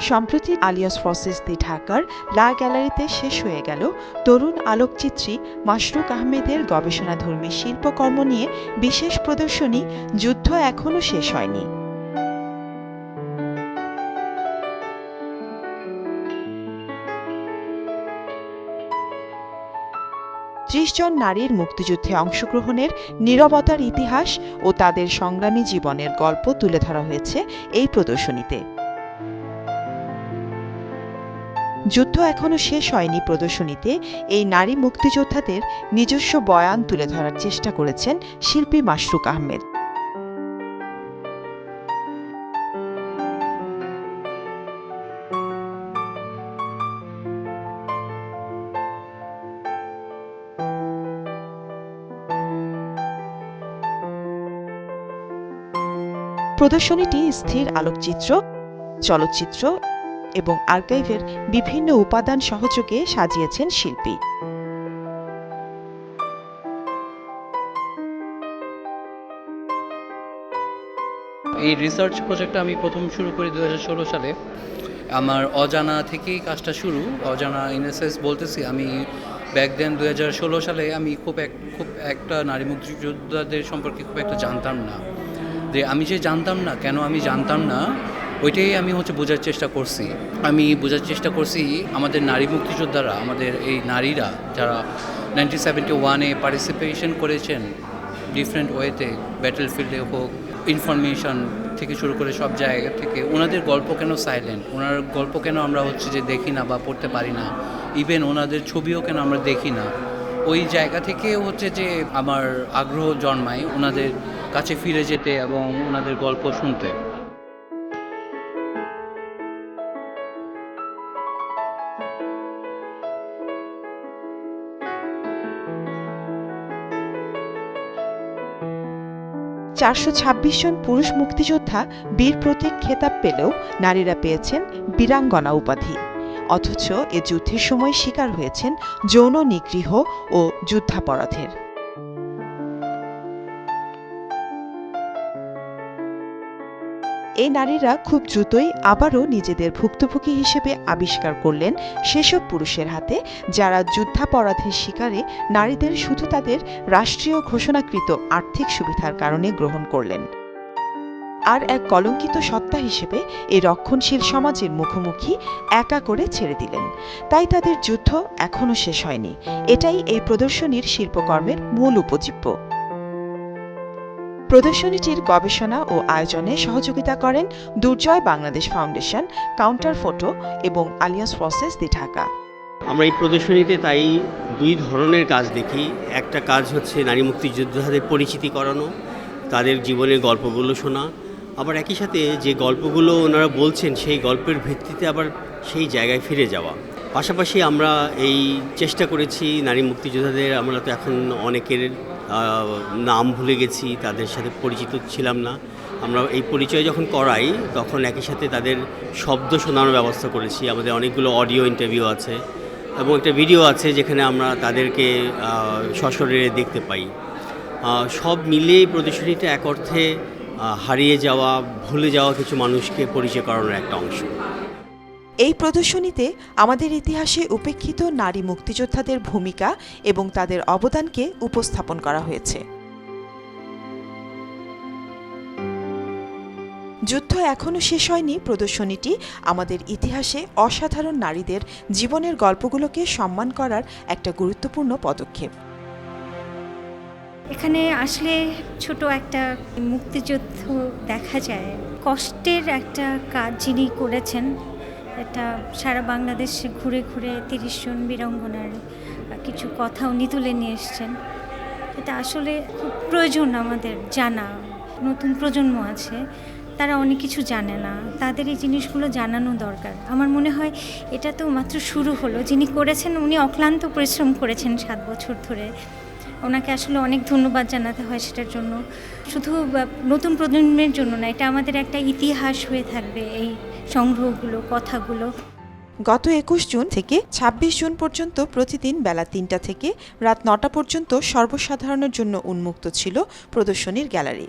সম্প্রতি আলিয়াস ফসেস দি ঢাকার লা গ্যালারিতে শেষ হয়ে গেল তরুণ আলোকচিত্রী মাশরুক আহমেদের গবেষণাধর্মী শিল্পকর্ম নিয়ে বিশেষ প্রদর্শনী, যুদ্ধ এখনও শেষ হয়নি। ত্রিশ জন নারীর মুক্তিযুদ্ধে অংশগ্রহণের নীরবতার ইতিহাস ও তাদের সংগ্রামী জীবনের গল্প তুলে ধরা হয়েছে এই প্রদর্শনীতে। যুদ্ধ এখনও শেষ হয়নি প্রদর্শনীতে, এই নারী মুক্তিযোদ্ধাদের নিজস্ব বয়ান তুলে ধরার চেষ্টা করেছেন শিল্পী মাশরুক আহমেদ। প্রদর্শনীটি স্থির আলোকচিত্র, চলচ্চিত্র এবং আর্কাইভের বিভিন্ন উপাদান সহযোগে সাজিয়েছেন শিল্পী। এই রিসার্চ প্রজেক্টটা আমি প্রথম শুরু করি দু হাজার ষোলো সালে। আমার অজানা থেকেই কাজটা শুরু। অজানা ইনএসএস বলতেছি, আমি ব্যাক দেন দুই হাজার ষোলো সালে আমি খুব এক, খুব একটা নারী মুক্তিযোদ্ধাদের সম্পর্কে খুব একটা জানতাম না। যে আমি যে জানতাম না, কেন আমি জানতাম না ওইটাই আমি হচ্ছে বোঝার চেষ্টা করছি। আমি বোঝার চেষ্টা করছি আমাদের নারী মুক্তিযোদ্ধারা, আমাদের এই নারীরা যারা নাইনটিন সেভেন্টি ওয়ানে পার্টিসিপেশন করেছেন ডিফারেন্ট ওয়েতে ব্যাটেল ফিল্ডে হোক ইনফরমেশন থেকে শুরু করে সব জায়গা থেকে, ওনাদের গল্প কেন সাইলেন্ট ওনার গল্প কেন আমরা হচ্ছে যে দেখি না বা পড়তে পারি না? ইভেন ওনাদের ছবিও কেন আমরা দেখি না? ওই জায়গা থেকে হচ্ছে যে আমার আগ্রহ জন্মায় ওনাদের কাছে ফিরে যেতে এবং ওনাদের গল্প শুনতে। চারশো ছাব্বিশ জন পুরুষ মুক্তিযোদ্ধা বীর প্রতীক খেতাব পেলেও নারীরা পেয়েছেন বীরাঙ্গনা উপাধি। অথচ এ যুদ্ধের সময় শিকার হয়েছেন যৌন নিগৃহ ও যুদ্ধাপরাধের। এই নারীরা খুব দ্রুতই আবারও নিজেদের ভুক্তভোগী হিসেবে আবিষ্কার করলেন সেসব পুরুষের হাতে, যারা যুদ্ধাপরাধের শিকারে নারীদের শুধু তাদের রাষ্ট্রীয় ঘোষণাকৃত আর্থিক সুবিধার কারণে গ্রহণ করলেন। আর এক কলঙ্কিত সত্তা হিসেবে এই রক্ষণশীল সমাজের মুখোমুখি একা করে ছেড়ে দিলেন। তাই তাদের যুদ্ধ এখনও শেষ হয়নি। এটাই এই প্রদর্শনীর শিল্পকর্মের মূল উপজীব্য। প্রদর্শনীটির গবেষণা ও আয়োজনে সহযোগিতা করেন Durjoy Bangladesh foundation, counter photo এবং আলিয়াস প্রসেস দি ঢাকা। আমরা এই প্রদর্শনীতে তাই দুই ধরনের কাজ দেখি। একটা কাজ হচ্ছে নারী মুক্তিযোদ্ধাদের পরিচিতি করানো তাদের জীবনের গল্পগুলো শোনা। আবার একই সাথে যে গল্পগুলো ওনারা বলছেন, সেই গল্পের ভিত্তিতে আবার সেই জায়গায় ফিরে যাওয়া। পাশাপাশি আমরা এই চেষ্টা করেছি নারী মুক্তিযোদ্ধাদের, আমরা তো এখন অনেকের নাম ভুলে গেছি, তাদের সাথে পরিচিত ছিলাম না। আমরা এই পরিচয় যখন করাই, তখন একই সাথে তাদের শব্দ শোনানোর ব্যবস্থা করেছি। আমাদের অনেকগুলো অডিও ইন্টারভিউ আছে এবং একটা ভিডিও আছে যেখানে আমরা তাদেরকে সশরীরে দেখতে পাই। সব মিলিয়ে এই প্রদর্শনীটা এক অর্থে হারিয়ে যাওয়া, ভুলে যাওয়া কিছু মানুষকে পরিচয় করানোর একটা অংশ। এই প্রদর্শনীতে আমাদের ইতিহাসে উপেক্ষিত নারী মুক্তিযোদ্ধাদের ভূমিকা এবং তাদের অবদানকে উপস্থাপন করা হয়েছে। যুদ্ধ এখনও শেষ হয়নি। প্রদর্শনীটি আমাদের ইতিহাসে অসাধারণ নারীদের জীবনের গল্পগুলোকে সম্মান করার একটা গুরুত্বপূর্ণ পদক্ষেপ। এখানে আসলে ছোট একটা মুক্তিযুদ্ধ দেখা যায়। কষ্টের একটা কাজ যিনি করেছেন এটা সারা বাংলাদেশে ঘুরে ঘুরে তিরিশ জন বীরাঙ্গনার কিছু কথা উনি তুলে নিয়ে এসছেন। এটা আসলে খুব প্রয়োজন আমাদের জানা। নতুন প্রজন্ম আছে, তারা অনেক কিছু জানে না। তাদের এই জিনিসগুলো জানানো দরকার। আমার মনে হয় এটা তো মাত্র শুরু হলো। যিনি করেছেন, উনি অক্লান্ত পরিশ্রম করেছেন সাত বছর ধরে। ওনাকে আসলে অনেক ধন্যবাদ জানাতে হয় সেটার জন্য। শুধু নতুন প্রজন্মের জন্য না, এটা আমাদের একটা ইতিহাস হয়ে থাকবে এই সংগ্রহগুলো, কথাগুলো। গত একুশ জুন থেকে ২৬ জুন পর্যন্ত প্রতিদিন বেলা তিনটা থেকে রাত নটা পর্যন্ত সর্বসাধারণের জন্য উন্মুক্ত ছিল প্রদর্শনীর গ্যালারি।